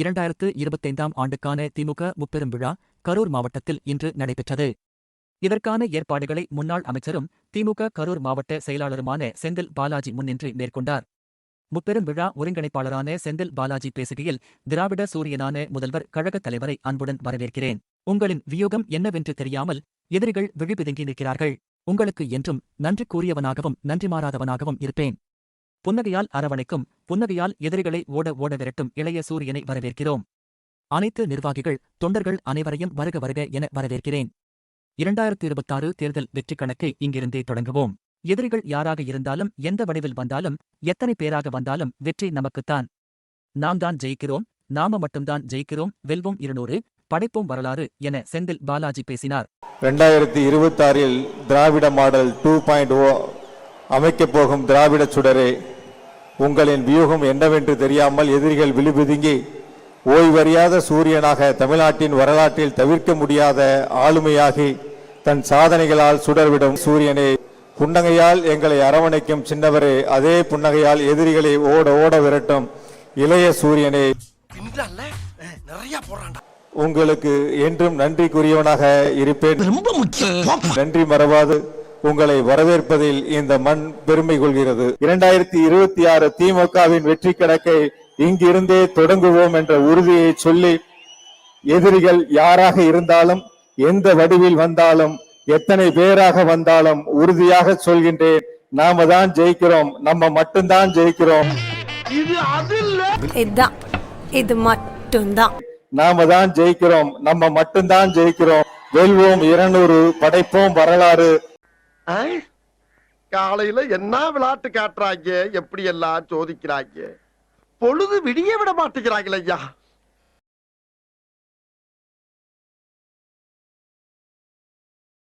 இரண்டாயிரத்து இருபத்தைந்தாம் ஆண்டுக்கான திமுக முப்பெரும் விழா கரூர் மாவட்டத்தில் இன்று நடைபெற்றது. இதற்கான ஏற்பாடுகளை முன்னாள் அமைச்சரும் திமுக கரூர் மாவட்ட செயலாளருமான செந்தில் பாலாஜி முன்னின்று மேற்கொண்டார். முப்பெரும் விழா ஒருங்கிணைப்பாளரான செந்தில் பாலாஜி பேசுகையில் திராவிட சூரியனான முதல்வர் கழகத் தலைவரை அன்புடன் வரவேற்கிறேன். உங்களின் வியூகம் என்னவென்று தெரியாமல் எதிரிகள் விழிபிதுங்கி நிற்கிறார்கள். உங்களுக்கு என்றும் நன்றி கூறியவனாகவும் நன்றி மாறாதவனாகவும் இருப்பேன். புன்னகையால் அரவணைக்கும் புன்னகையால் எதிரிகளை ஓட ஓட விரட்டும் இளைய சூரியனை வரவேற்கிறோம். அனைத்து நிர்வாகிகள் தொண்டர்கள் அனைவரையும் வருக வருக என வரவேற்கிறேன். இரண்டாயிரத்து இருபத்தாறு தேர்தல் வெற்றிக் கணக்கை இங்கிருந்தே தொடங்குவோம். எதிரிகள் யாராக இருந்தாலும் எந்த வடிவில் வந்தாலும் எத்தனை பேராக வந்தாலும் வெற்றி நமக்குத்தான். நாம் தான் ஜெயிக்கிறோம் நாம மட்டும்தான் ஜெயிக்கிறோம் வெல்வோம் இருநூறு படைப்போம் வரலாறு என செந்தில் பாலாஜி பேசினார். ரெண்டாயிரத்தி இருபத்தாறில் Dravida model two point o அமைக்கப் போகும் திராவிட சுடரே உங்களின் வியூகம் என்னவென்று தெரியாமல் எதிரிகள் விழிபுதுங்கி ஓய்வறியாத சூரியனாக தமிழ்நாட்டின் வரலாற்றில் தவிர்க்க முடியாத ஆளுமையாகி தன் சாதனைகளால் சுடர்விடும் சூரியனே புன்னகையால் எங்களை அரவணைக்கும் சின்னவரே அதே புன்னகையால் எதிரிகளை ஓட ஓட விரட்டும் இளைய சூரியனே. உங்களுக்கு என்றும் நன்றிக்குரியவனாக இருப்பேன். ரொம்ப முக்கியம். நன்றி மறவாது. உங்களை வரவேற்பதில் இந்த மண் பெருமை கொள்கிறது. இரண்டாயிரத்தி இருபத்தி ஆறு திமுகவின் வெற்றி கணக்கை இங்கிருந்தே தொடங்குவோம் என்ற உறுதியை சொல்லி எதிரிகள் யாராக இருந்தாலும் எந்த வடிவில் வந்தாலும் எத்தனை பேராக வந்தாலும் உறுதியாக சொல்கின்றேன் நாம தான் ஜெயிக்கிறோம் நம்ம மட்டும்தான் ஜெயிக்கிறோம். இது அது இல்ல இதுதான். இது மட்டும்தான். நாம தான் ஜெயிக்கிறோம் நம்ம மட்டும்தான் ஜெயிக்கிறோம். வெல்வோம் இருநூறு படைப்போம் வரலாறு. காலையில என்ன விளையாட்டு காட்டுறாங்க? எப்படி எல்லாம் சோதிக்கிறாங்க? பொழுது விடிய விட மாட்டேங்கிறாங்களே ஐயா.